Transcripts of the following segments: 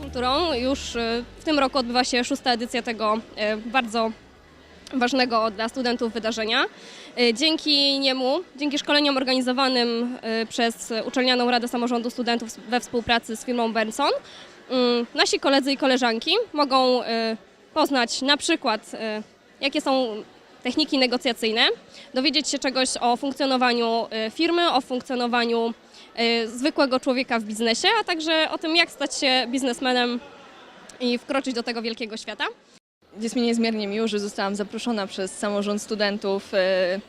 kulturą już y, w tym roku odbywa się szósta edycja tego y, bardzo ważnego dla studentów wydarzenia. Y, Dzięki niemu, dzięki szkoleniom organizowanym przez Uczelnianą Radę Samorządu Studentów we współpracy z firmą Benson, nasi koledzy i koleżanki mogą poznać na przykład, jakie są techniki negocjacyjne, dowiedzieć się czegoś o funkcjonowaniu y, firmy, o funkcjonowaniu y, zwykłego człowieka w biznesie, a także o tym, jak stać się biznesmenem i wkroczyć do tego wielkiego świata. Jest mi niezmiernie miło, że zostałam zaproszona przez samorząd studentów e,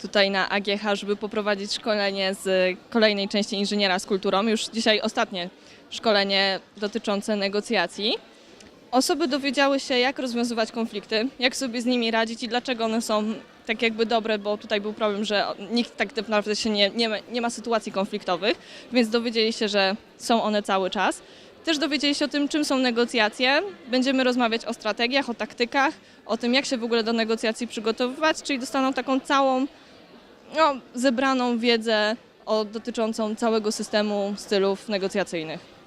tutaj na AGH, żeby poprowadzić szkolenie z kolejnej części inżyniera z kulturą. Już dzisiaj ostatnie szkolenie dotyczące negocjacji. Osoby dowiedziały się, jak rozwiązywać konflikty, jak sobie z nimi radzić i dlaczego one są tak jakby dobre, bo tutaj był problem, że nikt tak naprawdę się nie, nie, ma, nie ma sytuacji konfliktowych, więc dowiedzieli się, że są one cały czas. Też dowiedzieli się o tym, czym są negocjacje. Będziemy rozmawiać o strategiach, o taktykach, o tym, jak się w ogóle do negocjacji przygotowywać, czyli dostaną taką całą no, zebraną wiedzę o, dotyczącą całego systemu stylów negocjacyjnych.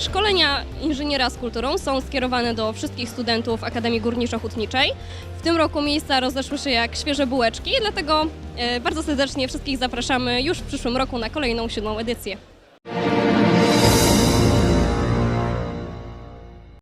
Szkolenia inżyniera z kulturą są skierowane do wszystkich studentów Akademii Górniczo-Hutniczej. W tym roku miejsca rozeszły się jak świeże bułeczki, dlatego e, bardzo serdecznie wszystkich zapraszamy już w przyszłym roku na kolejną siódmą edycję.